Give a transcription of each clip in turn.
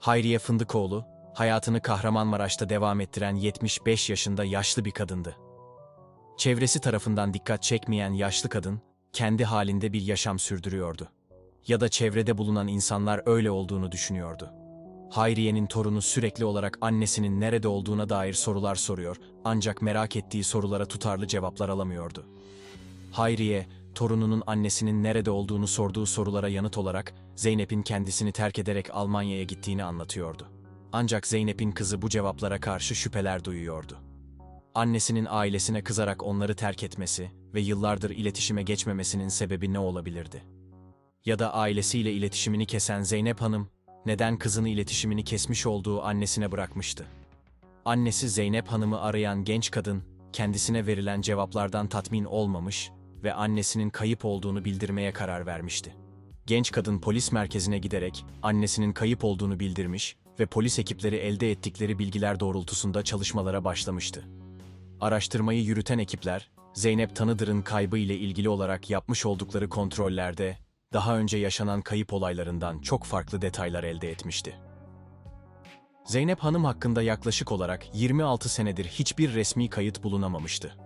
Hayriye Fındıkoğlu, hayatını Kahramanmaraş'ta devam ettiren 75 yaşında yaşlı bir kadındı. Çevresi tarafından dikkat çekmeyen yaşlı kadın, kendi halinde bir yaşam sürdürüyordu. Ya da çevrede bulunan insanlar öyle olduğunu düşünüyordu. Hayriye'nin torunu sürekli olarak annesinin nerede olduğuna dair sorular soruyor ancak merak ettiği sorulara tutarlı cevaplar alamıyordu. Hayriye, torununun annesinin nerede olduğunu sorduğu sorulara yanıt olarak Zeynep'in kendisini terk ederek Almanya'ya gittiğini anlatıyordu. Ancak Zeynep'in kızı bu cevaplara karşı şüpheler duyuyordu. Annesinin ailesine kızarak onları terk etmesi ve yıllardır iletişime geçmemesinin sebebi ne olabilirdi? Ya da ailesiyle iletişimini kesen Zeynep Hanım, neden kızını iletişimini kesmiş olduğu annesine bırakmıştı? Annesi Zeynep Hanım'ı arayan genç kadın, kendisine verilen cevaplardan tatmin olmamış ve annesinin kayıp olduğunu bildirmeye karar vermişti. Genç kadın polis merkezine giderek annesinin kayıp olduğunu bildirmiş ve polis ekipleri elde ettikleri bilgiler doğrultusunda çalışmalara başlamıştı. Araştırmayı yürüten ekipler, Zeynep Tanıdır'ın kaybı ile ilgili olarak yapmış oldukları kontrollerde, daha önce yaşanan kayıp olaylarından çok farklı detaylar elde etmişti. Zeynep Hanım hakkında yaklaşık olarak 26 senedir hiçbir resmi kayıt bulunamamıştı.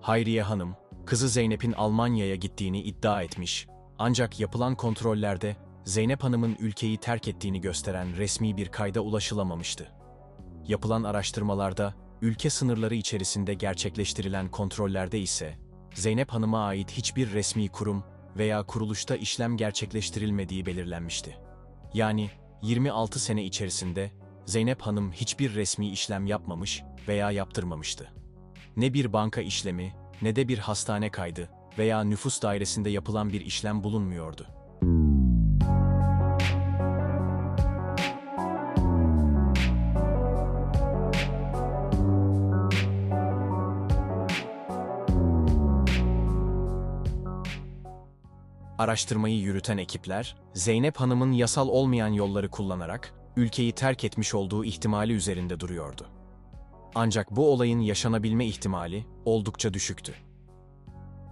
Hayriye Hanım, kızı Zeynep'in Almanya'ya gittiğini iddia etmiş, ancak yapılan kontrollerde Zeynep Hanım'ın ülkeyi terk ettiğini gösteren resmi bir kayda ulaşılamamıştı. Yapılan araştırmalarda, ülke sınırları içerisinde gerçekleştirilen kontrollerde ise, Zeynep Hanım'a ait hiçbir resmi kurum veya kuruluşta işlem gerçekleştirilmediği belirlenmişti. Yani 26 sene içerisinde Zeynep Hanım hiçbir resmi işlem yapmamış veya yaptırmamıştı. Ne bir banka işlemi, ne de bir hastane kaydı veya nüfus dairesinde yapılan bir işlem bulunmuyordu. Araştırmayı yürüten ekipler, Zeynep Hanım'ın yasal olmayan yolları kullanarak ülkeyi terk etmiş olduğu ihtimali üzerinde duruyordu. Ancak bu olayın yaşanabilme ihtimali oldukça düşüktü.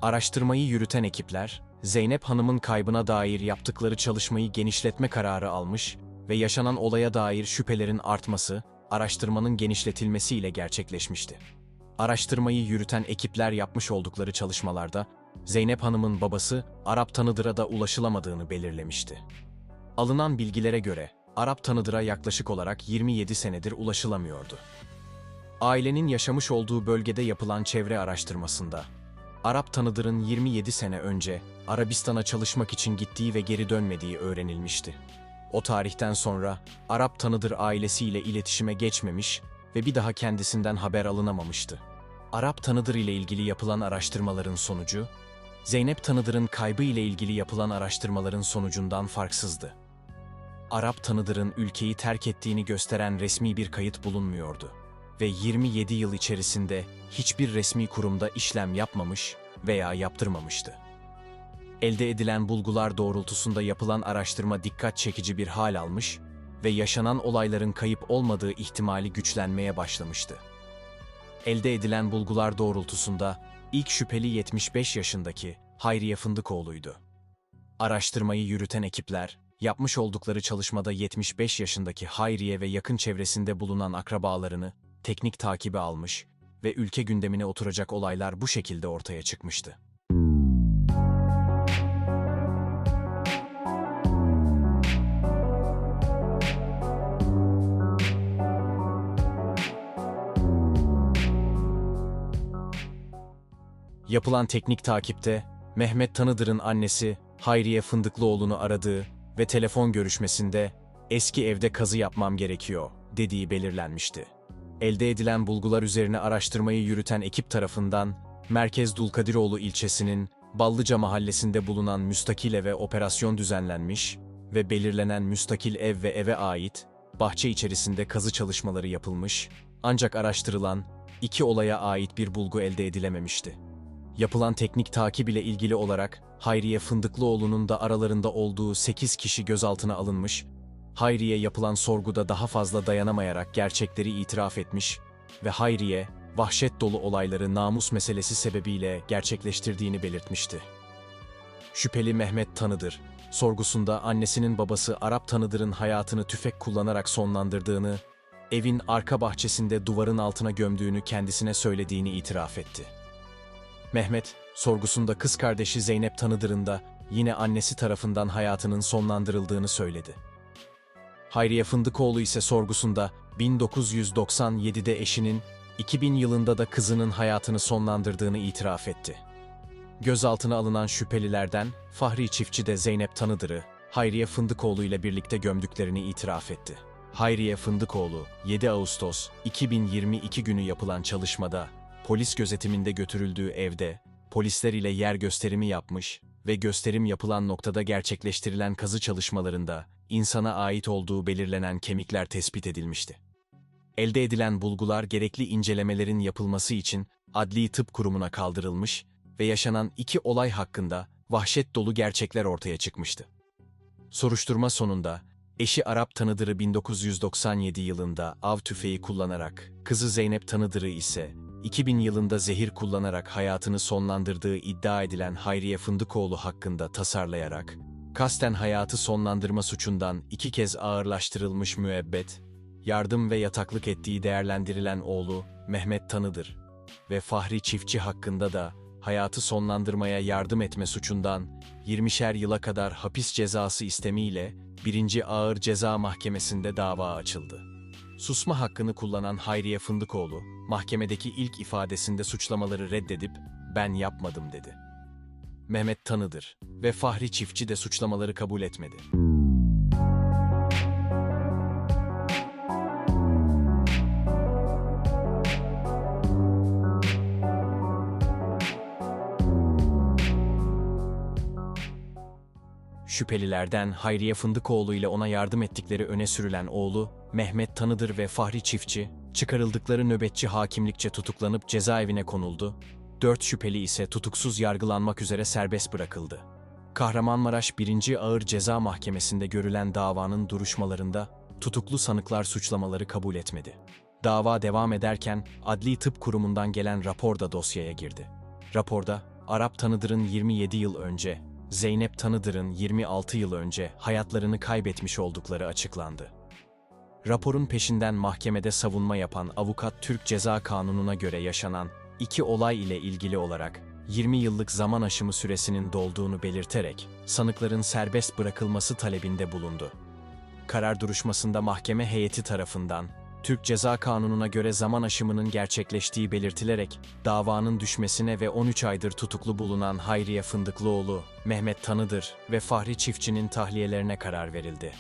Araştırmayı yürüten ekipler, Zeynep Hanım'ın kaybına dair yaptıkları çalışmayı genişletme kararı almış ve yaşanan olaya dair şüphelerin artması, araştırmanın genişletilmesiyle gerçekleşmişti. Araştırmayı yürüten ekipler yapmış oldukları çalışmalarda, Zeynep Hanım'ın babası Arap Tanıdır'a da ulaşılamadığını belirlemişti. Alınan bilgilere göre Arap Tanıdır'a yaklaşık olarak 27 senedir ulaşılamıyordu. Ailenin yaşamış olduğu bölgede yapılan çevre araştırmasında, Arap Tanıdır'ın 27 sene önce Arabistan'a çalışmak için gittiği ve geri dönmediği öğrenilmişti. O tarihten sonra Arap Tanıdır ailesiyle iletişime geçmemiş ve bir daha kendisinden haber alınamamıştı. Arap Tanıdır ile ilgili yapılan araştırmaların sonucu, Zeynep Tanıdır'ın kaybı ile ilgili yapılan araştırmaların sonucundan farksızdı. Arap Tanıdır'ın ülkeyi terk ettiğini gösteren resmi bir kayıt bulunmuyordu ve 27 yıl içerisinde hiçbir resmi kurumda işlem yapmamış veya yaptırmamıştı. Elde edilen bulgular doğrultusunda yapılan araştırma dikkat çekici bir hal almış ve yaşanan olayların kayıp olmadığı ihtimali güçlenmeye başlamıştı. Elde edilen bulgular doğrultusunda ilk şüpheli 75 yaşındaki Hayriye Fındıkoğlu'ydu. Araştırmayı yürüten ekipler, yapmış oldukları çalışmada 75 yaşındaki Hayriye ve yakın çevresinde bulunan akrabalarını teknik takibe almış ve ülke gündemine oturacak olaylar bu şekilde ortaya çıkmıştı. Yapılan teknik takipte Mehmet Tanıdır'ın annesi Hayriye Fındıklıoğlu'nu aradığı ve telefon görüşmesinde eski evde kazı yapmam gerekiyor dediği belirlenmişti. Elde edilen bulgular üzerine araştırmayı yürüten ekip tarafından Merkez Dulkadiroğlu ilçesinin Ballıca mahallesinde bulunan müstakil eve operasyon düzenlenmiş ve belirlenen müstakil ev ve eve ait bahçe içerisinde kazı çalışmaları yapılmış ancak araştırılan iki olaya ait bir bulgu elde edilememişti. Yapılan teknik takip ile ilgili olarak Hayriye Fındıklıoğlu'nun da aralarında olduğu 8 kişi gözaltına alınmış, Hayriye yapılan sorguda daha fazla dayanamayarak gerçekleri itiraf etmiş ve Hayriye, vahşet dolu olayları namus meselesi sebebiyle gerçekleştirdiğini belirtmişti. Şüpheli Mehmet Tanıdır, sorgusunda annesinin babası Arap tanıdırın hayatını tüfek kullanarak sonlandırdığını, evin arka bahçesinde duvarın altına gömdüğünü kendisine söylediğini itiraf etti. Mehmet, sorgusunda kız kardeşi Zeynep Tanıdır'ın da yine annesi tarafından hayatının sonlandırıldığını söyledi. Hayriye Fındıkoğlu ise sorgusunda 1997'de eşinin, 2000 yılında da kızının hayatını sonlandırdığını itiraf etti. Gözaltına alınan şüphelilerden Fahri Çiftçi de Zeynep Tanıdır'ı Hayriye Fındıkoğlu ile birlikte gömdüklerini itiraf etti. Hayriye Fındıkoğlu 7 Ağustos 2022 günü yapılan çalışmada polis gözetiminde götürüldüğü evde polisler ile yer gösterimi yapmış ve gösterim yapılan noktada gerçekleştirilen kazı çalışmalarında insana ait olduğu belirlenen kemikler tespit edilmişti. Elde edilen bulgular gerekli incelemelerin yapılması için Adli Tıp Kurumu'na kaldırılmış ve yaşanan iki olay hakkında vahşet dolu gerçekler ortaya çıkmıştı. Soruşturma sonunda eşi Arap Tanıdır'ı 1997 yılında av tüfeği kullanarak, kızı Zeynep Tanıdır'ı ise 2000 yılında zehir kullanarak hayatını sonlandırdığı iddia edilen Hayriye Fındıkoğlu hakkında tasarlayarak, kasten hayatı sonlandırma suçundan iki kez ağırlaştırılmış müebbet, yardım ve yataklık ettiği değerlendirilen oğlu Mehmet Tanıdır ve Fahri Çiftçi hakkında da hayatı sonlandırmaya yardım etme suçundan 20'şer yıla kadar hapis cezası istemiyle 1. Ağır Ceza Mahkemesi'nde dava açıldı. Susma hakkını kullanan Hayriye Fındıkoğlu, mahkemedeki ilk ifadesinde suçlamaları reddedip ben yapmadım dedi. Mehmet Tanıdır ve Fahri Çiftçi de suçlamaları kabul etmedi. Şüphelilerden Hayriye Fındıkoğlu ile ona yardım ettikleri öne sürülen oğlu Mehmet Tanıdır ve Fahri Çiftçi, çıkarıldıkları nöbetçi hakimlikçe tutuklanıp cezaevine konuldu. Dört şüpheli ise tutuksuz yargılanmak üzere serbest bırakıldı. Kahramanmaraş 1. Ağır Ceza Mahkemesi'nde görülen davanın duruşmalarında tutuklu sanıklar suçlamaları kabul etmedi. Dava devam ederken Adli Tıp Kurumu'ndan gelen rapor da dosyaya girdi. Raporda Arap Tanıdır'ın 27 yıl önce, Zeynep Tanıdır'ın 26 yıl önce hayatlarını kaybetmiş oldukları açıklandı. Raporun peşinden mahkemede savunma yapan avukat Türk Ceza Kanunu'na göre yaşanan iki olay ile ilgili olarak 20 yıllık zaman aşımı süresinin dolduğunu belirterek sanıkların serbest bırakılması talebinde bulundu. Karar duruşmasında mahkeme heyeti tarafından Türk Ceza Kanunu'na göre zaman aşımının gerçekleştiği belirtilerek davanın düşmesine ve 13 aydır tutuklu bulunan Hayriye Fındıklıoğlu, Mehmet Tanıdır ve Fahri Çiftçi'nin tahliyelerine karar verildi.